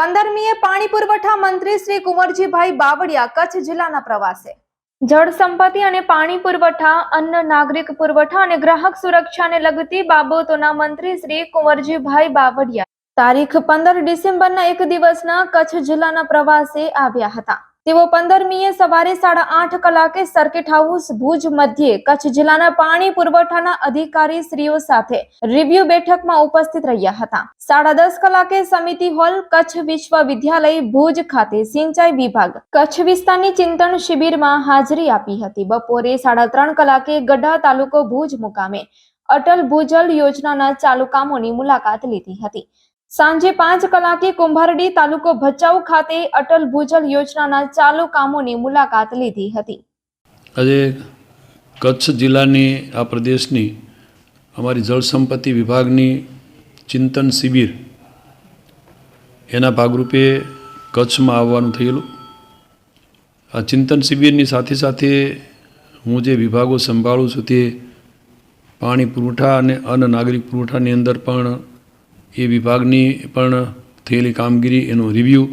પંદરમીએ પાણી પુરવઠા મંત્રી શ્રી કુંવરજીભાઈ બાવળિયા કચ્છ જિલ્લાના પ્રવાસે. જળ સંપત્તિ અને પાણી પુરવઠા, અન્ન, નાગરિક પુરવઠા અને ગ્રાહક સુરક્ષાને લગતી બાબતોના મંત્રી શ્રી કુંવરજીભાઈ બાવળિયા તારીખ પંદર ડિસેમ્બરના એક દિવસના કચ્છ જિલ્લાના પ્રવાસે આવ્યા હતા. તેઓ પંદરમીએ સવારે સાડા આઠ કલાકે સર્કિટ હાઉસ ભુજ મધ્યે કચ્છ જિલ્લાના પાણી પુરવઠાના અધિકારી શ્રીઓ સાથે રિવ્યુ બેઠકમાં ઉપસ્થિત રહ્યા હતા. સાડા દસ કલાકે સમિતિ હોલ, કચ્છ વિશ્વવિદ્યાલય ભુજ ખાતે સિંચાઈ વિભાગ કચ્છ વિસ્તારની ચિંતન શિબિરમાં હાજરી આપી હતી. બપોરે સાડા ત્રણ કલાકે ગઢા તાલુકો ભુજ મુકામે અટલ ભૂજલ યોજનાના ચાલુ કામોની મુલાકાત લીધી હતી. સાંજે પાંચ કલાકે કુંભારડી તાલુકો ભચાઉ ખાતે અટલ ભૂજલ યોજનાના ચાલુ કામોની મુલાકાત લીધી હતી. આજે કચ્છ જિલ્લાની આ પ્રદેશની અમારી જળ સંપત્તિ વિભાગની ચિંતન શિબિર એના ભાગરૂપે કચ્છમાં આવવાનું થયેલું. આ ચિંતન શિબિરની સાથે સાથે હું જે વિભાગો સંભાળું છું તે પાણી પુરવઠા અને અન્ન નાગરિક પુરવઠાની અંદર પણ એ વિભાગની પણ થયેલી કામગીરી એનું રિવ્યૂ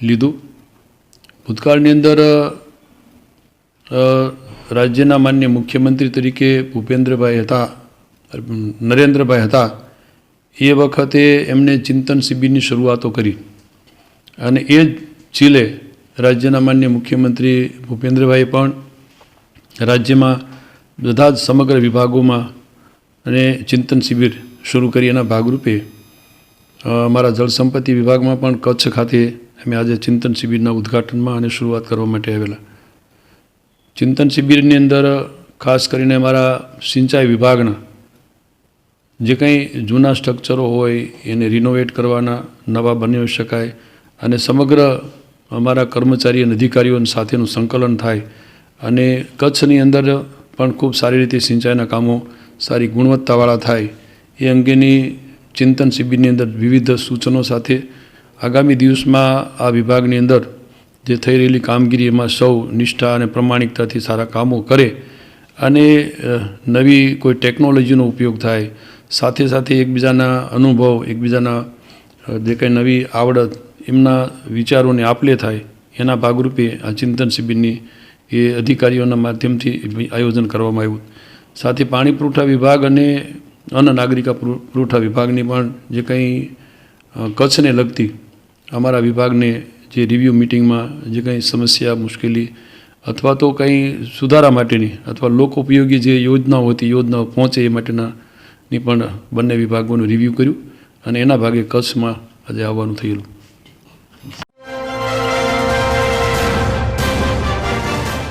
લીધું. ભૂતકાળની અંદર રાજ્યના માન્ય મુખ્યમંત્રી તરીકે ભૂપેન્દ્રભાઈ હતા, નરેન્દ્રભાઈ હતા, એ વખતે એમણે ચિંતન શિબિરની શરૂઆતો કરી. અને એ જ ચીલે રાજ્યના માન્ય મુખ્યમંત્રી ભૂપેન્દ્રભાઈ પણ રાજ્યમાં બધા જ સમગ્ર વિભાગોમાં અને ચિંતન શિબિર શરૂ કરી એના ભાગરૂપે અ, અમારા જળ સંપત્તિ વિભાગમાં પણ કચ્છ ખાતે અમે આજે ચિંતન શિબિરના ઉદ્ઘાટનમાં અને શરૂઆત કરવા માટે આવેલા. ચિંતન શિબિરની અંદર ખાસ કરીને અમારા સિંચાઈ વિભાગના જે કંઈ જૂના સ્ટ્રક્ચરો હોય એને રિનોવેટ કરવાના નવા બનાવી શકાય અને સમગ્ર અમારા કર્મચારી અને અધિકારીઓ સાથેનું સંકલન થાય અને કચ્છની અંદર પણ ખૂબ સારી રીતે સિંચાઈના કામો સારી ગુણવત્તાવાળા થાય એ અંગેની ચિંતન શિબિરની અંદર વિવિધ સૂચનો સાથે આગામી દિવસમાં આ વિભાગની અંદર જે થઈ રહેલી કામગીરી એમાં સૌ નિષ્ઠા અને પ્રમાણિકતાથી સારા કામો કરે અને નવી કોઈ ટેકનોલોજીનો ઉપયોગ થાય, સાથે સાથે એકબીજાના અનુભવ, એકબીજાના જે કંઈ નવી આવડત એમના વિચારોને આપલે થાય, એના ભાગરૂપે આ ચિંતન શિબિરની એ અધિકારીઓના માધ્યમથી આયોજન કરવામાં આવ્યું. સાથે પાણી પુરવઠા વિભાગ અને અન્ન નાગરિકા પુર- પુરવઠા વિભાગની પણ જે કંઈ કચ્છને લગતી અમારા વિભાગને જે રિવ્યૂ મિટિંગમાં જે કંઈ સમસ્યા, મુશ્કેલી અથવા તો કંઈ સુધારા માટેની અથવા લોકોપયોગી જે યોજનાઓ હતી, યોજનાઓ પહોંચે એ માટેના ની પણ બંને વિભાગોનું રિવ્યૂ કર્યું અને એના ભાગે કચ્છમાં આજે આવવાનું થયેલું.